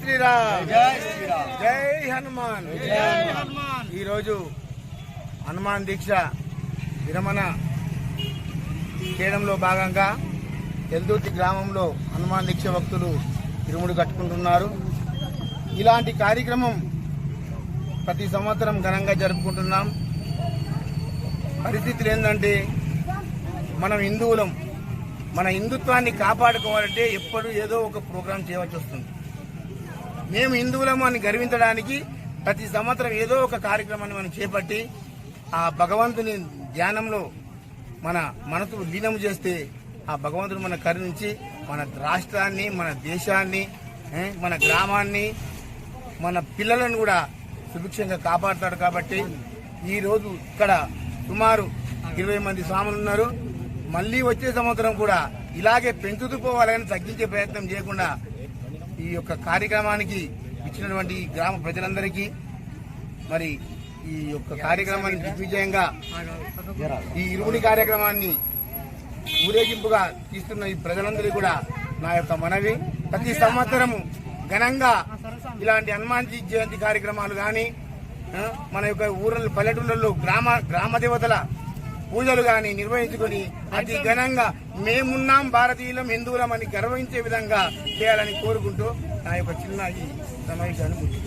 శ్రీరామ్. జై శ్రీరామ్. జై హనుమాన్. జై హనుమాన్. ఈరోజు హనుమాన్ దీక్ష విరమణ చేయడంలో భాగంగా ఎల్దుర్తి గ్రామంలో హనుమాన్ దీక్ష భక్తులు తిరుముడు కట్టుకుంటున్నారు. ఇలాంటి కార్యక్రమం ప్రతి సంవత్సరం ఘనంగా జరుపుకుంటున్నాం. పరిస్థితులు ఏంటంటే మనం హిందువులం. మన హిందుత్వాన్ని కాపాడుకోవాలంటే ఎప్పుడు ఏదో ఒక ప్రోగ్రాం చేయవలసి వస్తుంది. మేము హిందువులము అని గర్వించడానికి ప్రతి సంవత్సరం ఏదో ఒక కార్యక్రమాన్ని మనం చేపట్టి ఆ భగవంతుని ధ్యానంలో మన మనసు లీనం చేస్తే ఆ భగవంతుడు మన కరుణించి మన రాష్ట్రాన్ని మన దేశాన్ని మన గ్రామాన్ని మన పిల్లలను కూడా సుభిక్షంగా కాపాడుతాడు కాబట్టి ఈ రోజు ఇక్కడ సుమారు ఇరవై మంది స్వాములు ఉన్నారు. మళ్ళీ వచ్చే సంవత్సరం కూడా ఇలాగే పెంచుతూ పోవాలని తగ్గించే ప్రయత్నం చేయకుండా ఈ యొక్క కార్యక్రమానికి ఇచ్చినటువంటి ఈ గ్రామ ప్రజలందరికీ మరి ఈ యొక్క కార్యక్రమాన్ని దిగ్విజయంగా ఈ ఇరువుని కార్యక్రమాన్ని ఊరేగింపుగా తీస్తున్న ఈ ప్రజలందరికీ కూడా నా యొక్క మనవి ప్రతి సంవత్సరము ఘనంగా ఇలాంటి హనుమాన్ జీ జయంతి కార్యక్రమాలు కానీ మన యొక్క ఊర్ల పల్లెటూళ్ళలో గ్రామ గ్రామ దేవతల పూజలు కానీ నిర్వహించుకొని అతి ఘనంగా మేమున్నాం భారతీయులం హిందువులం అని గర్వించే విధంగా చేయాలని కోరుకుంటూ నా యొక్క చిన్న ఈ సమావేశాన్ని.